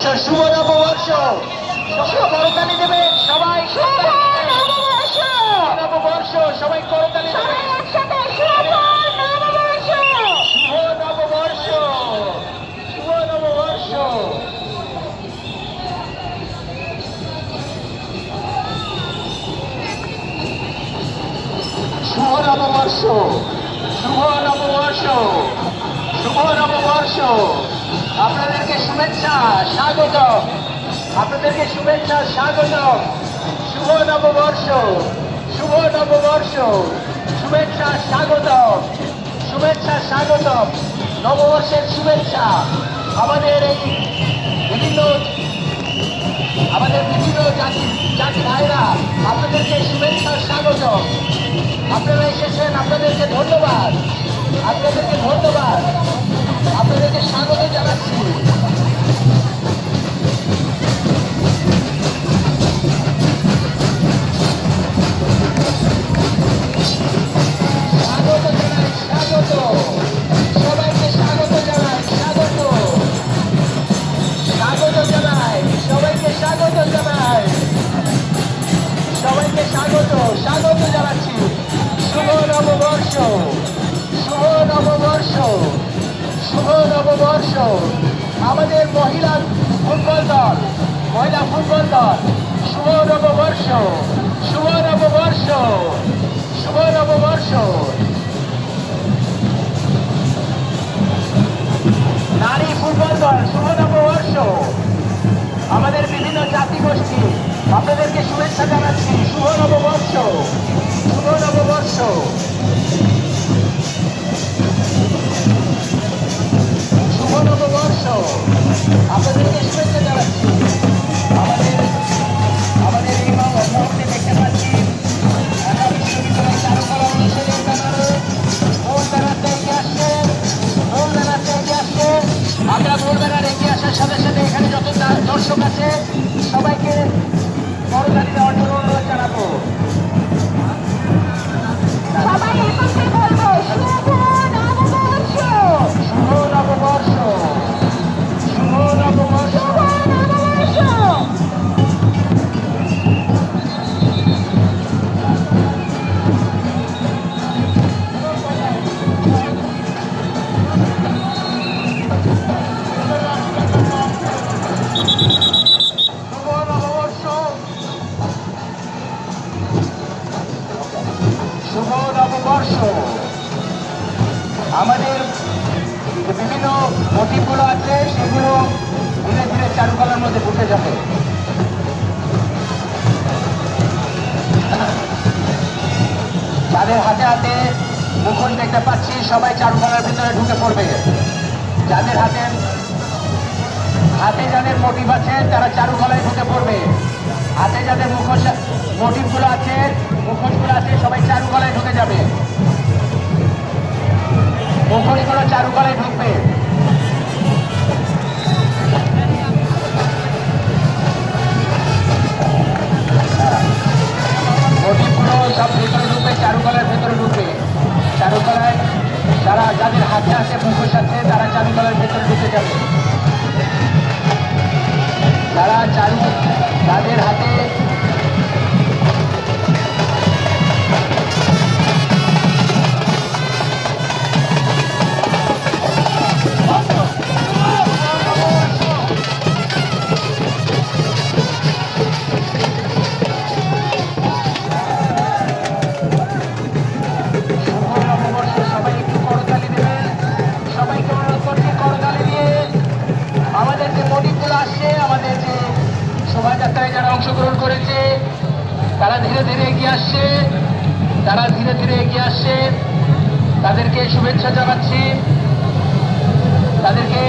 শুভ নববর্ষ করতালি দেবেন সবাই। নববর্ষ সবাই করতালি দেবেন শুভ নববর্ষ শুভ নববর্ষ শুভ নববর্ষ শুভ নববর্ষ শুভ নববর্ষ আপনাদেরকে শুভেচ্ছা, স্বাগত। আপনাদেরকে শুভেচ্ছা, স্বাগত। শুভ নববর্ষ শুভ নববর্ষ। শুভেচ্ছা, স্বাগত। শুভেচ্ছা, স্বাগত। নববর্ষের শুভেচ্ছা। আমাদের এই বিভিন্ন, আমাদের বিভিন্ন জাতি জাতি ভাইরা, আপনাদেরকে শুভেচ্ছা, স্বাগত। আপনারা এসেছেন, আপনাদেরকে ধন্যবাদ। আপনাদেরকে ধন্যবাদ। স্বাগত জানাচ্ছি নববর্ষ। আমাদের মহিলা ফুটবল দল, মহিলা ফুটবল দল, শুভ নববর্ষ শুভ নববর্ষ শুভ নববর্ষ। নারী ফুটবল দল, শুভ নববর্ষ। আমাদের বিভিন্ন জাতি গোষ্ঠী আপনাদেরকে শুভেচ্ছা জানাচ্ছি, শুভ নববর্ষ। দর্শক আছে সবাইকে বড় দেওয়ার জন্য অনুরোধ জানাব। নববর্ষ আমাদের বিভিন্ন মোটিভগুলো আছে, সেগুলো ধীরে ধীরে চারুকলার মধ্যে ঢুকে যাবে যাদের হাতে হাতে মুখোশ দেখতে পাচ্ছি, সবাই চারুকলার ভিতরে ঢুকে পড়বে। যাদের হাতে হাতে যাদের মোটিভ আছে, তারা চারুকলায় ঢুকে পড়বে। হাতে যাদের মুখোশ মোটিভগুলো আছে, মুখোশগুলো আছে, সবাই চারুকলায় ঢুকে যাবে। যারা চারু তাদের হাতে আসছে আমাদের যে শোভাযাত্রায় যারা অংশগ্রহণ করেছে, তারা ধীরে ধীরে এগিয়ে আসছে, তারা ধীরে ধীরে এগিয়ে আসছে। তাদেরকে শুভেচ্ছা জানাচ্ছি। তাদেরকে